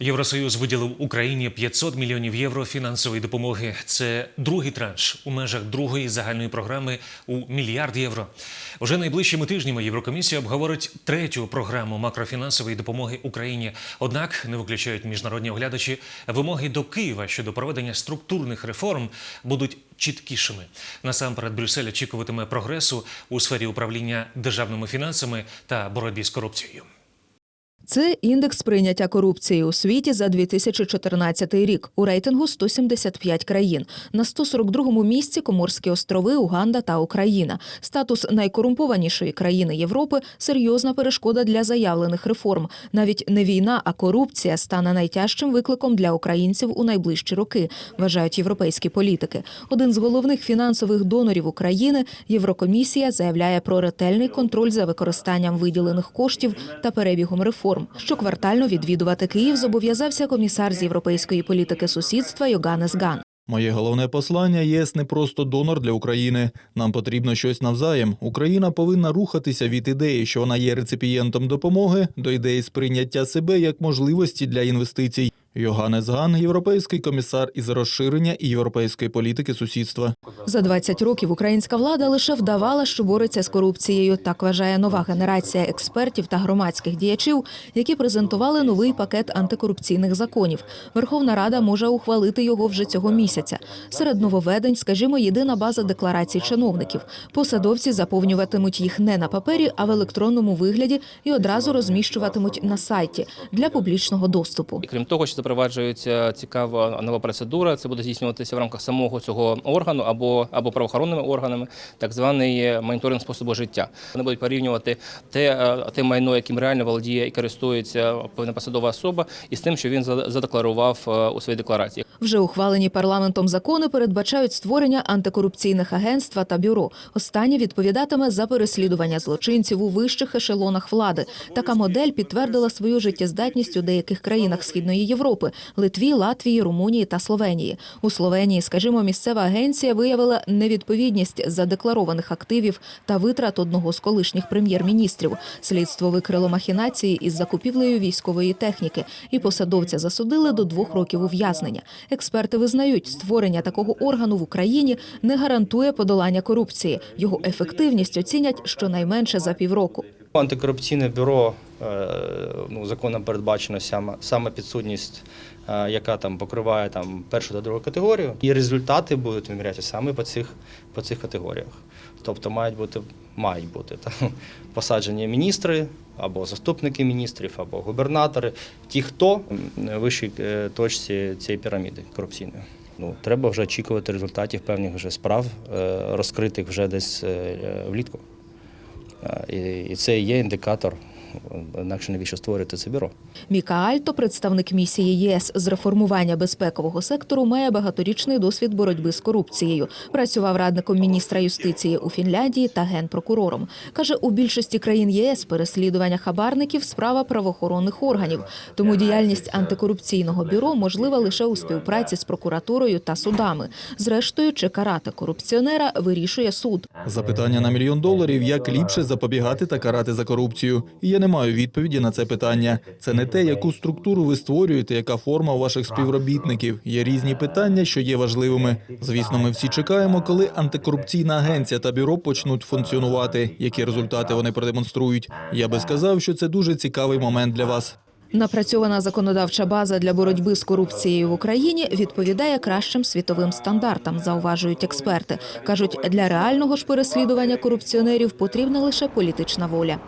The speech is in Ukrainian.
Євросоюз виділив Україні 500 мільйонів євро фінансової допомоги. Це другий транш у межах другої загальної програми у мільярд євро. Уже найближчими тижнями Єврокомісія обговорить третю програму макрофінансової допомоги Україні. Однак не виключають міжнародні оглядачі вимоги до Києва щодо проведення структурних реформ будуть чіткішими. Насамперед, Брюссель очікуватиме прогресу у сфері управління державними фінансами та боротьбі з корупцією. Це індекс прийняття корупції у світі за 2014 рік. У рейтингу 175 країн. На 142-му місці Коморські острови, Уганда та Україна. Статус найкорумпованішої країни Європи серйозна перешкода для заявлених реформ. Навіть не війна, а корупція стане найтяжчим викликом для українців у найближчі роки, вважають європейські політики. Один з головних фінансових донорів України Єврокомісія заявляє про ретельний контроль за використанням виділених коштів та перебігом реформ. Щоквартально відвідувати Київ зобов'язався комісар з європейської політики сусідства Йоганес Ган. Моє головне послання ЄС не просто донор для України. Нам потрібно щось навзаєм. Україна повинна рухатися від ідеї, що вона є реципієнтом допомоги, до ідеї сприйняття себе як можливості для інвестицій. Йоганнес Ган, європейський комісар із розширення і європейської політики сусідства. За 20 років українська влада лише вдавала, що бореться з корупцією. Так вважає нова генерація експертів та громадських діячів, які презентували новий пакет антикорупційних законів. Верховна Рада може ухвалити його вже цього місяця. Серед нововведень, скажімо, єдина база декларацій чиновників. Посадовці заповнюватимуть їх не на папері, а в електронному вигляді і одразу розміщуватимуть на сайті для публічного доступу. І крім того, що запроваджується цікава нова процедура. Це буде здійснюватися в рамках самого цього органу або або правоохоронними органами, так званий моніторинг способу життя. Вони будуть порівнювати те, е, те майно, яким реально володіє і користується певна посадова особа, із тим, що він за- задекларував е, у своїй декларації. Вже ухвалені парламентом закони передбачають створення антикорупційних агентства та бюро. Останнє відповідатиме за переслідування злочинців у вищих ешелонах влади. Така модель підтвердила свою життєздатність у деяких країнах Східної Європи – Литві, Латвії, Румунії та Словенії. У Словенії, скажімо, місцева агенція виявила невідповідність задекларованих активів та витрат одного з колишніх прем'єр-міністрів. Слідство викрило махінації із закупівлею військової техніки, і посадовця засудили до двох років ув'язнення. Експерти визнають, створення такого органу в Україні не гарантує подолання корупції. Його ефективність оцінять щонайменше за півроку. Антикорупційне бюро ну, законом передбачено саме, підсудність, е, яка там покриває там, першу та другу категорію, і результати будуть вимірятися саме по цих, по цих категоріях. Тобто мають бути, мають бути там, посаджені міністри або заступники міністрів, або губернатори, ті, хто в вищій е, точці цієї піраміди корупційної. Ну, треба вже очікувати результатів певних вже справ, е, розкритих вже десь е, влітку. Е, і це є індикатор, інакше навіщо створювати це бюро. Міка Альто, представник місії ЄС з реформування безпекового сектору, має багаторічний досвід боротьби з корупцією. Працював радником міністра юстиції у Фінляндії та генпрокурором. Каже, у більшості країн ЄС переслідування хабарників справа правоохоронних органів. Тому діяльність антикорупційного бюро можлива лише у співпраці з прокуратурою та судами. Зрештою, чи карати корупціонера вирішує суд. Запитання на мільйон доларів: як ліпше запобігати та карати за корупцію? І я не маю відповіді на це питання. Це не те, яку структуру ви створюєте, яка форма у ваших співробітників. Є різні питання, що є важливими. Звісно, ми всі чекаємо, коли антикорупційна агенція та бюро почнуть функціонувати. Які результати вони продемонструють? Я би сказав, що це дуже цікавий момент для вас. Напрацьована законодавча база для боротьби з корупцією в Україні відповідає кращим світовим стандартам, зауважують експерти. кажуть, для реального ж переслідування корупціонерів потрібна лише політична воля.